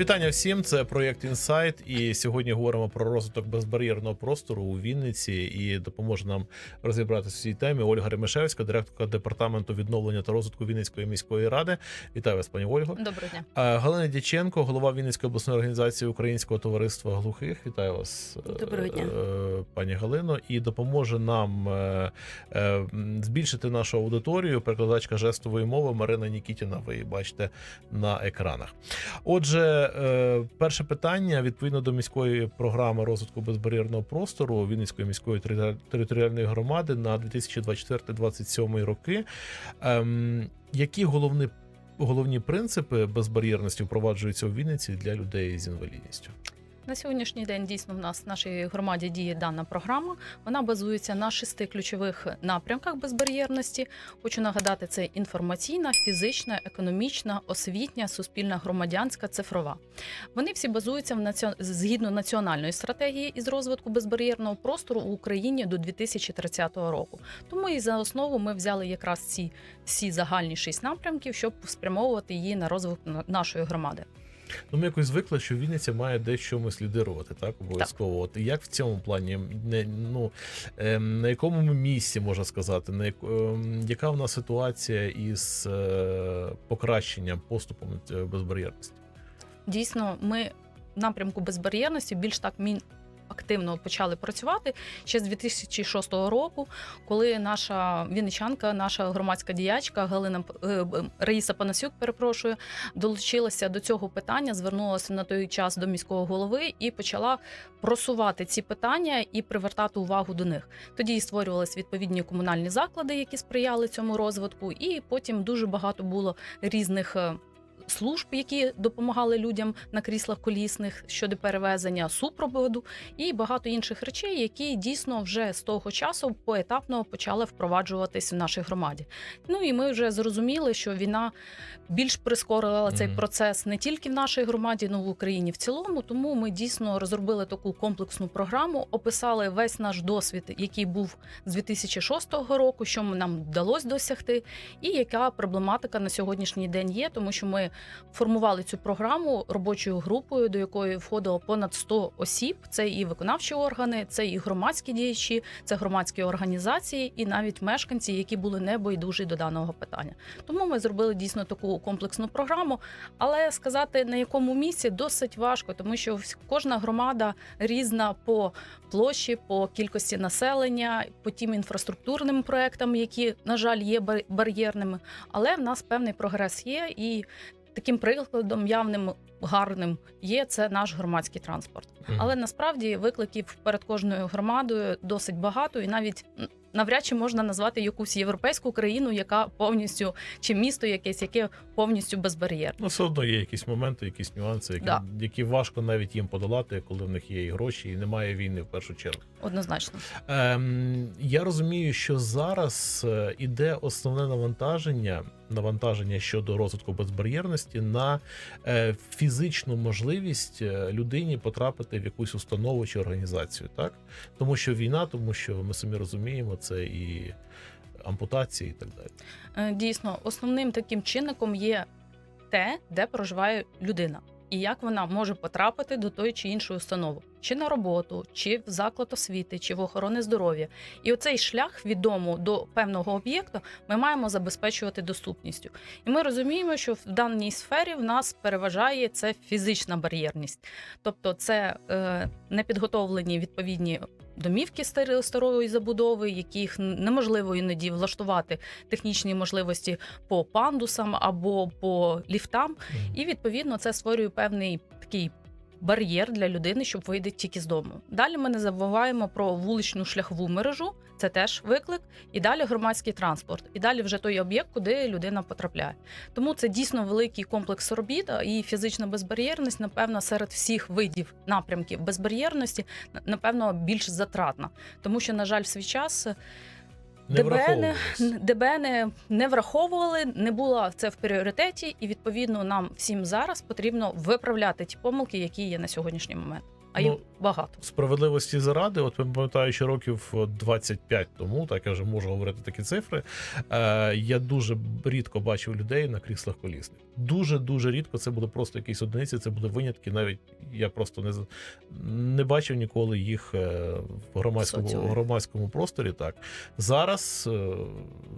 Вітання всім. Це проєкт Інсайт. І сьогодні говоримо про розвиток безбар'єрного простору у Вінниці. І допоможе нам розібратися в цій темі Ольга Ремешевська, директорка департаменту відновлення та розвитку Вінницької міської ради. Вітаю вас, пані Ольго. Доброго дня. Галина Дяченко, голова Вінницької обласної організації Українського товариства глухих. Вітаю вас, е, Доброго дня. е, пані Галино. І допоможе нам е, е, збільшити нашу аудиторію. Перекладачка жестової мови Марина Нікітіна. Ви бачите на екранах. Отже, е, перше питання відповідно до міської програми розвитку безбар'єрного простору Вінницької міської територіальної громади на 2024-2027 роки. Ем, Які головні головні принципи безбар'єрності впроваджуються у Вінниці для людей з інвалідністю? На сьогоднішній день дійсно в нас в нашій громаді діє дана програма. Вона базується на шести ключових напрямках безбар'єрності. Хочу нагадати, це інформаційна, фізична, економічна, освітня, суспільна, громадянська, цифрова. Вони всі базуються в націон... згідно національної стратегії із розвитку безбар'єрного простору в Україні до 2030 року. Тому і за основу ми взяли якраз ці всі загальні шість напрямків, щоб спрямовувати її на розвиток нашої громади. Ну, ми якось звикли, що Вінниця має десь чомусь лідирувати, так обов'язково. От як в цьому плані, не ну е, на якому ми місці можна сказати, на яку- е, яка в нас ситуація із е, покращенням поступом е, безбар'єрності? дійсно ми в напрямку безбар'єрності більш так мін. Активно почали працювати ще з 2006 року, коли наша вінничанка, наша громадська діячка Галина П- е, Раїса Панасюк, перепрошую, долучилася до цього питання, звернулася на той час до міського голови і почала просувати ці питання і привертати увагу до них. Тоді і створювалися відповідні комунальні заклади, які сприяли цьому розвитку, і потім дуже багато було різних. Служб, які допомагали людям на кріслах колісних щодо перевезення супроводу, і багато інших речей, які дійсно вже з того часу поетапно почали впроваджуватись в нашій громаді. Ну і ми вже зрозуміли, що війна більш прискорила цей Мгм. процес не тільки в нашій громаді, але й в Україні в цілому. Тому ми дійсно розробили таку комплексну програму, описали весь наш досвід, який був з 2006 року, що нам вдалося досягти, і яка проблематика на сьогоднішній день є, тому що ми формували цю програму робочою групою, до якої входило понад 100 осіб. Це і виконавчі органи, це і громадські діячі, це громадські організації, і навіть мешканці, які були небайдужі до даного питання. Тому ми зробили дійсно таку комплексну програму. Але сказати на якому місці досить важко, тому що кожна громада різна по площі, по кількості населення, по тим інфраструктурним проектам, які на жаль є бар- бар'єрними. Але в нас певний прогрес є, і таким прикладом явним гарним є це наш громадський транспорт. Мгм. Але насправді викликів перед кожною громадою досить багато, і навіть навряд чи можна назвати якусь європейську країну, яка повністю чи місто якесь, яке повністю безбар'єрне. Ну, все одно є якісь моменти, якісь нюанси, які, Да. які важко навіть їм подолати, коли в них є і гроші, і немає війни в першу чергу. Однозначно. Ем, я розумію, що зараз е, іде основне навантаження, навантаження щодо розвитку безбар'єрності на е, фізичну можливість е, людині потрапити в якусь установу чи організацію, так тому що війна, тому що ми самі розуміємо, це і ампутації, і так далі. Е, Дійсно, основним таким чинником є те, де проживає людина, і як вона може потрапити до тої чи іншої установи, чи на роботу, чи в заклад освіти, чи в охорони здоров'я. І оцей шлях від дому до певного об'єкту ми маємо забезпечувати доступністю. І ми розуміємо, що в даній сфері в нас переважає це фізична бар'єрність, тобто це е, непідготовлені відповідні. Домівки старої забудови, яких неможливо іноді влаштувати технічні можливості по пандусам або по ліфтам, і відповідно це створює певний такий бар'єр для людини, щоб вийти тільки з дому. Далі ми не забуваємо про вуличну шляхову мережу, це теж виклик, і далі громадський транспорт, і далі вже той об'єкт, куди людина потрапляє. Тому це дійсно великий комплекс робіт і фізична безбар'єрність, напевно, серед всіх видів напрямків безбар'єрності, напевно, більш затратна, тому що, на жаль, в свій час. Не ДБН. ДБН не враховували, не було це в пріоритеті, і відповідно нам всім зараз потрібно виправляти ті помилки, які є на сьогоднішній момент. А їх Ну, багато. Справедливості заради, от пам'ятаючи років 25 тому, так я вже можу говорити такі цифри. Е, я дуже рідко бачив людей на кріслах колісних. Дуже дуже рідко. Це були просто якісь одиниці, це були винятки. Навіть я просто не не бачив ніколи їх е, в громадському Соціумі. громадському просторі. Так зараз е,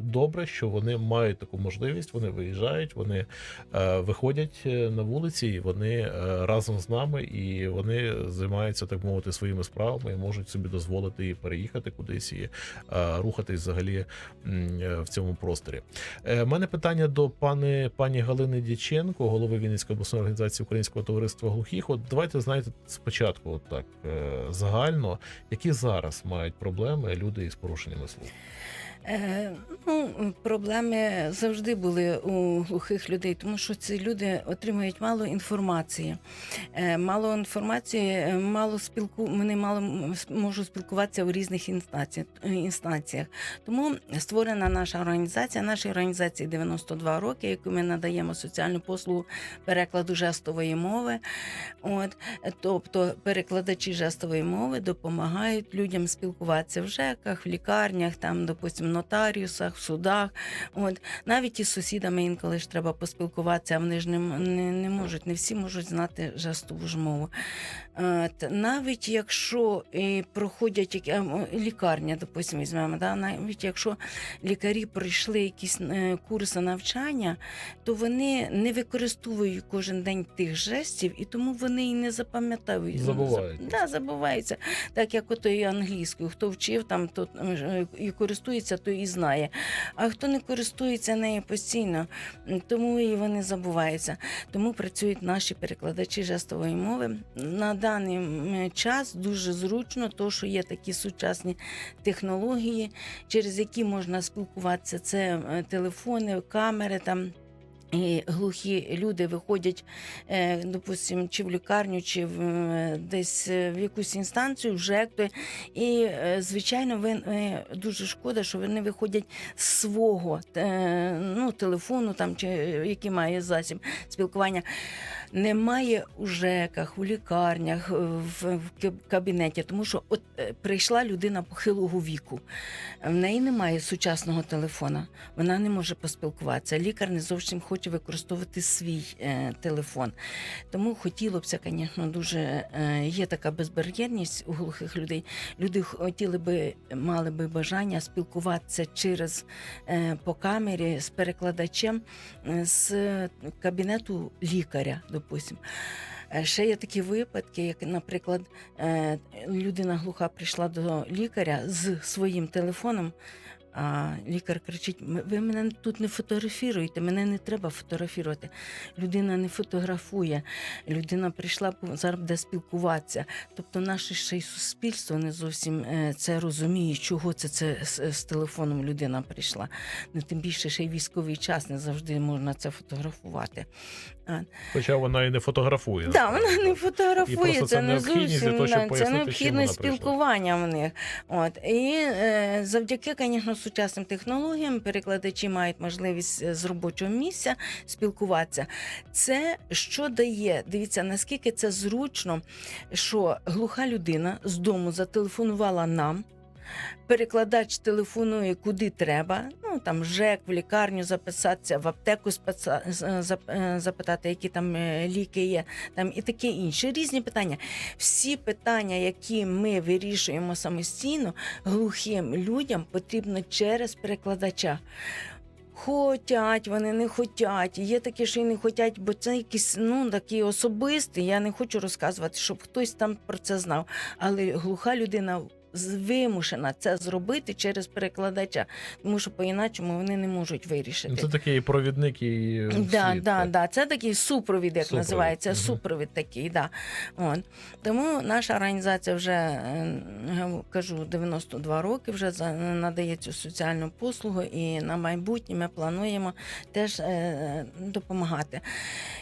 добре, що вони мають таку можливість. Вони виїжджають, вони е, виходять е, на вулиці, і вони е, разом з нами, і вони займаються так мовити своїми справами і можуть собі дозволити і переїхати кудись і е, рухатись взагалі е, в цьому просторі. У мене питання до пани пані Галини Дяченко, голови Вінницької обласної організації Українського товариства глухих. От давайте знаєте спочатку, от так е, загально, які зараз мають проблеми люди із порушеннями слуху. Е, ну, проблеми завжди були у глухих людей, тому що ці люди отримують мало інформації. Е, мало інформації, е, мало спілку, вони мало можуть спілкуватися у різних інстанціях. Тому створена наша організація. Нашій організації 92 роки, яку ми надаємо соціальну послугу перекладу жестової мови. От, тобто перекладачі жестової мови допомагають людям спілкуватися в ЖЕКах, в лікарнях, там, допустим, нотаріусах, в судах. От навіть із сусідами інколи ж треба поспілкуватися, а вони ж не, не, не можуть, не всі можуть знати жестову ж мову. От, навіть якщо і проходять які- лікарня, допустим, візьмемо, да, навіть якщо лікарі пройшли якісь е, курси навчання, то вони не використовують кожен день тих жестів, і тому вони і не запам'ятають. Забувають. Да, забуваються. Так як ото і англійською. Хто вчив там, то е, і користується, то і знає. А хто не користується нею постійно, тому і вони забуваються. Тому працюють наші перекладачі жестової мови. На даний час дуже зручно, то що є такі сучасні технології, через які можна спілкуватися. Це е, телефони, камери там. І глухі люди виходять, е, допустим, чи в лікарню, чи в е, десь е, в якусь інстанцію, в ЖЕК. І, звичайно, ви дуже шкода, що вони виходять з свого ну, телефону, там, чи який має засіб спілкування. Немає у ЖЕКах, у лікарнях, е, в, кабінеті, тому що от е, прийшла людина похилого віку. В неї немає сучасного телефона, вона не може поспілкуватися. Лікар не зовсім хоче використовувати свій е, телефон. Тому хотілося б, звісно, дуже е, є така безбар'єрність у глухих людей. Люди хотіли би, мали би бажання спілкуватися через е, по камері з перекладачем е, з кабінету лікаря, допустимо. Е, Ще є такі випадки, як, наприклад, е, людина глуха прийшла до лікаря з своїм телефоном. А лікар кричить: ви мене тут не фотографіруєте, мене не треба фотографувати. Людина не фотографує, людина прийшла зараз буде спілкуватися. Тобто, наше ще й суспільство не зовсім е, це розуміє, чого це, це з, телефоном людина прийшла. Ну, тим більше ще й військовий час не завжди можна це фотографувати. Хоча вона і не фотографує. Так, вона не І фотографує, просто це це не зовсім того, щоб це необхідне спілкування в них. От і е, завдяки, звісно, сучасним технологіям перекладачі мають можливість е, з робочого місця спілкуватися. Це що дає? Дивіться, наскільки це зручно, що глуха людина з дому зателефонувала нам. Перекладач телефонує куди треба. Ну там ЖЕК, в лікарню записатися, в аптеку зап- е, запитати, які там е, ліки є, там і таке інше. Різні питання. Всі питання, які ми вирішуємо самостійно, глухим людям потрібно через перекладача. Хотять, вони не хотять. Є такі, що й не хотять, бо це якісь ну такі особисті. Я не хочу розказувати, щоб хтось там про це знав. Але глуха людина вимушена це зробити через перекладача, тому що по-іначому вони не можуть вирішити. Це такий провідник і Да, світ, да, так. да. Це такий супровід, як Супровід, називається. мгм. Супровід такий, да. От. Тому наша організація вже е, кажу 92 роки вже надає цю соціальну послугу, і на майбутнє ми плануємо теж е, допомагати.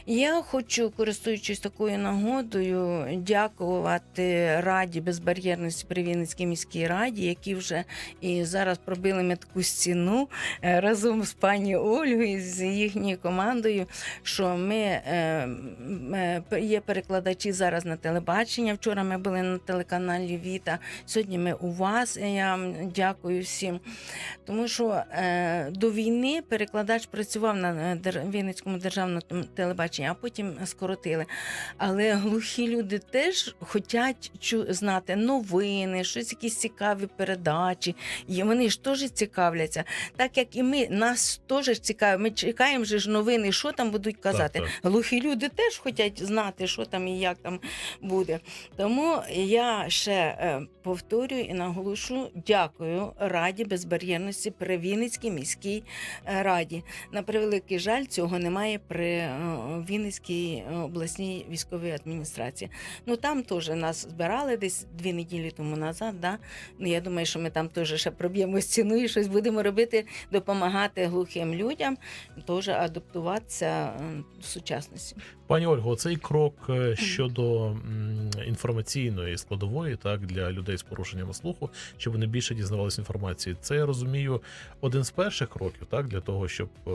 Я хочу, користуючись такою нагодою, дякувати Раді безбар'єрності при Вінницькій Вінницькій міській раді, які вже і зараз пробили ми таку стіну е, разом з пані Ольгою, з їхньою командою, що ми е, е, є перекладачі зараз на телебачення. Вчора ми були на телеканалі Віта. Сьогодні ми у вас. Я дякую всім. Тому що до війни перекладач працював на Вінницькому державному телебаченні, а потім скоротили. Але глухі люди теж хочуть знати новини, щось якісь цікаві передачі. І вони ж теж цікавляться. Так як і ми, нас теж цікаві. Ми чекаємо ж новини, що там будуть казати. Так, Глухі люди теж хочуть знати, що там і як там буде. Тому я ще е, повторюю і наголошу, дякую Раді безбар'єрності при Вінницькій міській е, раді. На превеликий жаль, цього немає при е, Вінницькій обласній військовій адміністрації. Ну там теж нас збирали десь дві неділі тому назад. Да? Ну, я думаю, що ми там теж ще проб'ємо стіну і щось будемо робити, допомагати глухим людям, теж адаптуватися в сучасності. Пані Ольго, цей крок е, щодо інформаційної складової, так для людей з порушеннями слуху, щоб вони більше дізнавалися інформації. Це я розумію один з перших кроків, так для того, щоб е,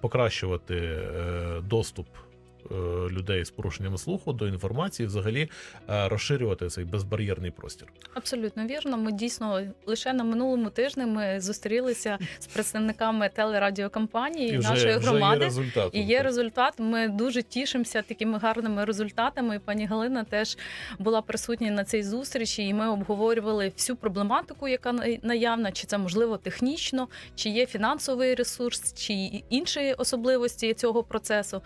покращувати е, доступ. Е, Людей з порушеннями слуху до інформації, взагалі е, розширювати цей безбар'єрний простір. Абсолютно вірно. Ми дійсно лише на минулому тижні ми зустрілися з представниками телерадіокомпанії нашої громади. є результат. І є результат. Ми дуже тішимося такими гарними результатами. Пані Галина теж була присутня на цій зустрічі, і ми обговорювали всю проблематику, яка на- наявна, чи це можливо технічно, чи є фінансовий ресурс, чи інші особливості цього процесу.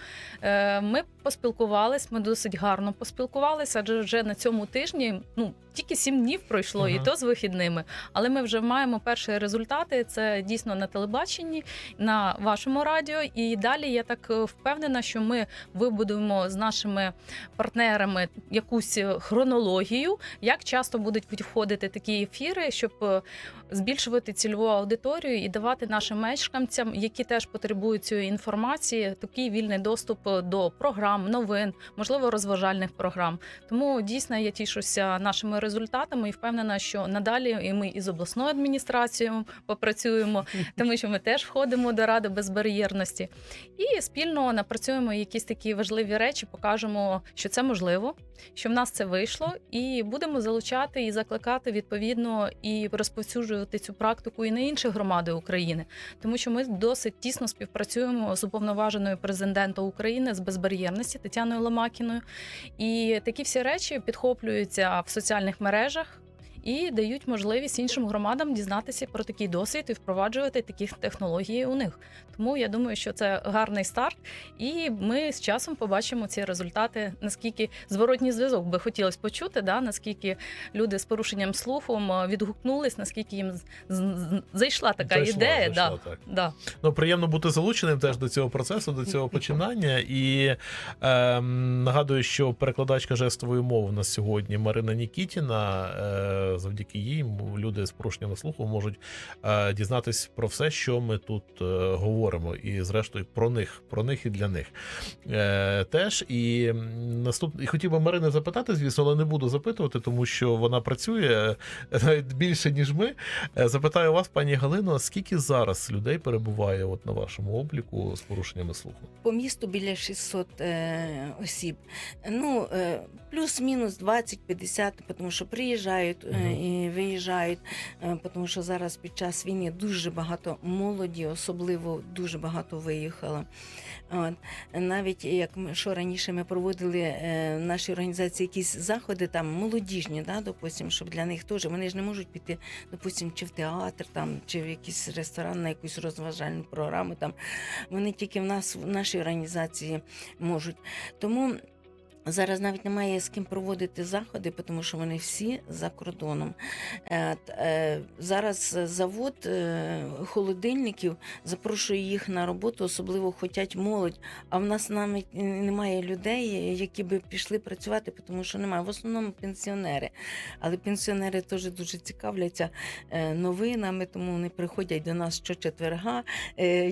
Ми поспілкувались, ми досить гарно поспілкувалися, адже вже на цьому тижні ну тільки сім днів пройшло, і то з вихідними. Але ми вже маємо перші результати. Це дійсно на телебаченні, на вашому радіо. І далі я так е, впевнена, що ми вибудуємо з нашими партнерами якусь е, хронологію, як часто будуть входити такі ефіри, щоб е, збільшувати цільову аудиторію і давати нашим мешканцям, які теж потребують цієї інформації, такий вільний доступ до програм, новин, можливо, розважальних програм. Тому дійсно я тішуся нашими результатами і впевнена, що надалі і ми із обласною адміністрацією попрацюємо, тому що ми теж входимо до ради безбар'єрності, і спільно напрацюємо якісь такі важливі речі, покажемо, що це можливо, що в нас це вийшло, і будемо залучати і закликати відповідно і розповсюджувати цю практику і на інші громади України, тому що ми досить тісно співпрацюємо з уповноваженою президента України з безбар'єрності Тетяною Ломакіною. І такі всі речі підхоплюються в соціальних мережах. І дають можливість іншим громадам дізнатися про такий досвід і впроваджувати такі технології у них. Тому я думаю, що це гарний старт, і ми з часом побачимо ці результати. Наскільки зворотній зв'язок би хотілося почути, да наскільки люди з порушенням слухом е, відгукнулись, наскільки їм зайшла така Зайшла, ідея. зайшла, да, так. да. Ну, приємно бути залученим теж до цього процесу, до цього починання. І ем, нагадую, що перекладачка жестової мови у нас сьогодні Марина Нікітіна. Е, завдяки їй люди з порушеннями слуху можуть е, дізнатись про все, що ми тут е, говоримо, і зрештою про них, про них і для них. Е, теж і наступ... хотів би Марини запитати, звісно, але не буду запитувати, тому що вона працює навіть більше ніж ми. Запитаю вас, пані Галино, скільки зараз людей перебуває от на вашому обліку з порушеннями слуху? По місту біля 600 е, осіб. Ну, е, плюс-мінус 20-50, тому що приїжджають. І виїжджають, е, тому що зараз під час війни дуже багато молоді, особливо дуже багато виїхало. От. Навіть як ми, що раніше ми проводили е, в нашій організації якісь заходи там молодіжні, да, допустим, щоб для них теж вони ж не можуть піти, допустим, чи в театр, там, чи в якийсь ресторан на якусь розважальну програму. Там. Вони тільки в нас в нашій організації можуть. Тому зараз навіть немає з ким проводити заходи, тому що вони всі за кордоном. Е, е, Зараз завод е, холодильників запрошує їх на роботу, особливо хочуть молодь. А в нас навіть немає людей, які би пішли працювати, тому що немає. В основному пенсіонери. Але пенсіонери теж дуже цікавляться новинами, тому вони приходять до нас щочетверга.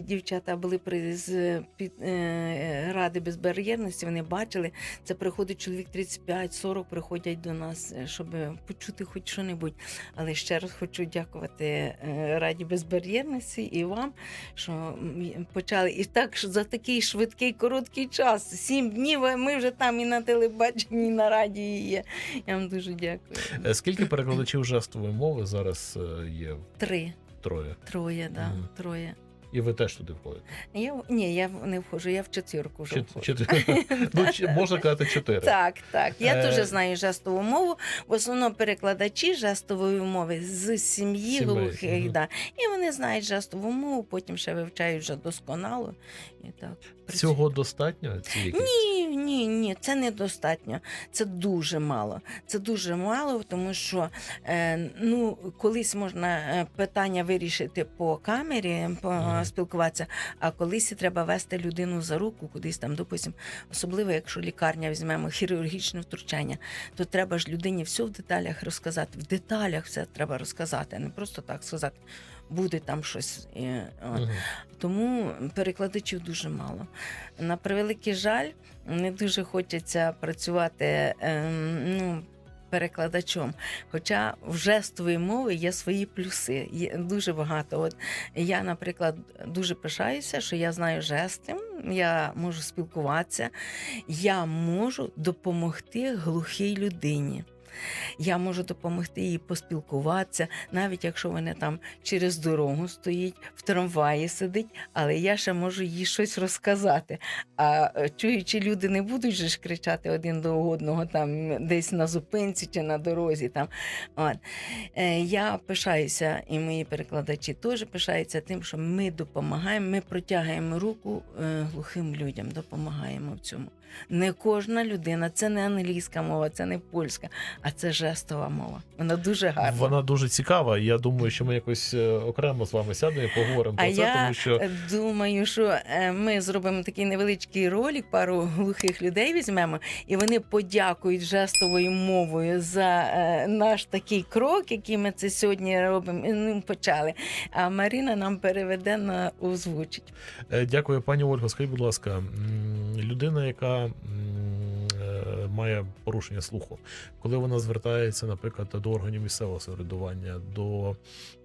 Дівчата були при з під ради безбар'єрності. Вони бачили це приходить чоловік 35-40, приходять до нас, е, щоб почути хоч що-небудь. Але ще раз хочу дякувати е, Раді безбар'єрності і вам, що почали і так за такий швидкий короткий час. Сім днів ми вже там і на телебаченні, і на радії є. Я вам дуже дякую. Е, Скільки перекладачів жестової мови зараз є? Три, Троє. троє, да, Мгм. троє. І ви теж туди входите? Я ні, я не входжу, я в четвірку вже входжу. ну, можна казати чотири. Так, так. Я теж знаю жестову мову. В основному перекладачі жестової мови з сім'ї глухих. Да. І вони знають жестову мову, потім ще вивчають вже досконало. І так. Цього достатньо? Ні, ні, ні, це недостатньо. Це дуже мало. Це дуже мало, тому що е, ну, колись можна е, питання вирішити по камері, Мгм. поспілкуватися, а колись треба вести людину за руку, кудись там, допустим, особливо якщо лікарня візьмемо хірургічне втручання, то треба ж людині все в деталях розказати. В деталях все треба розказати, а не просто так сказати. Буде там щось. от. Мгм. Тому перекладачів дуже мало. На превеликий жаль, не дуже хочеться працювати ем, ну, перекладачом. Хоча в жестової мови є свої плюси. Є дуже багато. От я, наприклад, дуже пишаюся, що я знаю жести, я можу спілкуватися, я можу допомогти глухій людині. Я можу допомогти їй поспілкуватися, навіть якщо вона там через дорогу стоїть, в трамваї сидить, але я ще можу їй щось розказати. А е, чуючи люди не будуть же ж кричати один до одного там десь на зупинці чи на дорозі. Там. От. Е, Я пишаюся, і мої перекладачі теж пишаються тим, що ми допомагаємо, ми протягуємо руку е, глухим людям, допомагаємо в цьому. Не кожна людина, це не англійська мова, це не польська, а це жестова мова. Вона дуже гарна. Вона дуже цікава. Я думаю, що ми якось е, окремо з вами сядемо і поговоримо А про це, я тому що е, думаю, що е, ми зробимо такий невеличкий ролик, пару глухих людей візьмемо, і вони подякують жестовою мовою за наш такий крок, який ми це сьогодні робимо. ну, почали. А Маріна нам переведе на озвучить. Дякую, пані Ольго. Скажіть, будь ласка, людина, яка має порушення слуху, коли вона звертається, наприклад, до органів місцевого самоврядування, до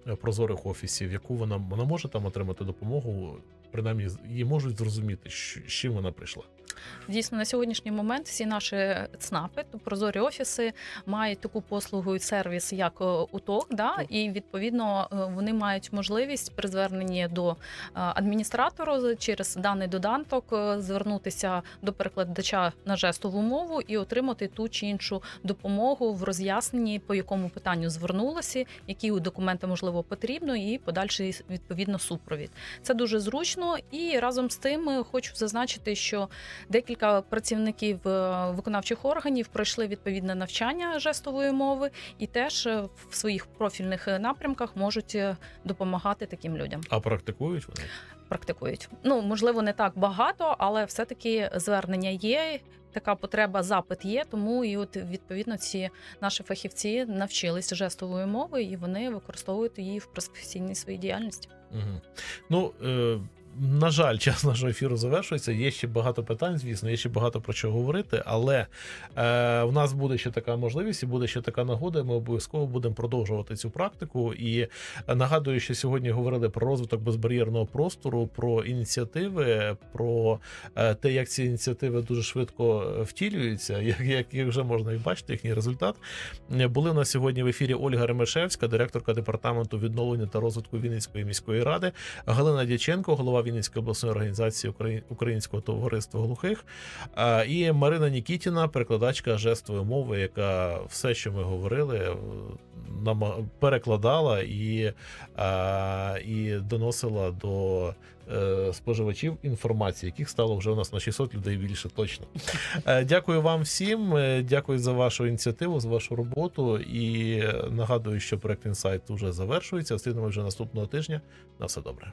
е, прозорих офісів, яку вона вона може там отримати допомогу, принаймні її можуть зрозуміти, з чим вона прийшла. Дійсно, на сьогоднішній момент всі наші ЦНАПи, то прозорі офіси, мають таку послугу і сервіс, як е, УТОК, да? і відповідно е, вони мають можливість при зверненні до е, адміністратора через даний додаток е, звернутися до перекладача на жестову мову і отримати ту чи іншу допомогу в роз'ясненні, по якому питанню звернулися, які документи можливо потрібно, і подальший відповідно супровід. Це дуже зручно, і разом з тим хочу зазначити, що декілька працівників е, виконавчих органів пройшли відповідне навчання жестової мови і теж е, в своїх профільних е, напрямках можуть допомагати таким людям. А практикують вони? Практикують. Ну можливо, не так багато, але все-таки звернення є. Така потреба, запит є, тому і от відповідно ці наші фахівці навчилися жестової мови, і вони використовують її в професійній своїй діяльності. Угу. Ну, е, на жаль, час нашого ефіру завершується. Є ще багато питань, звісно, є ще багато про що говорити, але е, в нас буде ще така можливість і буде ще така нагода. Ми обов'язково будемо продовжувати цю практику. І е, нагадую, що сьогодні говорили про розвиток безбар'єрного простору, про ініціативи, про е, те, як ці ініціативи дуже швидко е, втілюються, як, як, як вже можна і бачити їхній результат. Були у нас сьогодні в ефірі Ольга Ремешевська, директорка департаменту відновлення та розвитку Вінницької міської ради, Галина Дяченко, голова Вінницької обласної організації Українського товариства глухих, і Марина Нікітіна, перекладачка жестової мови, яка все, що ми говорили, е, нама- перекладала і, і доносила до. е, Споживачів інформації, яких стало вже у нас на 600 людей більше точно. Е, Дякую вам всім. Дякую за вашу ініціативу, за вашу роботу. І нагадую, що проект інсайт уже завершується. Встигнемо вже наступного тижня. На все добре.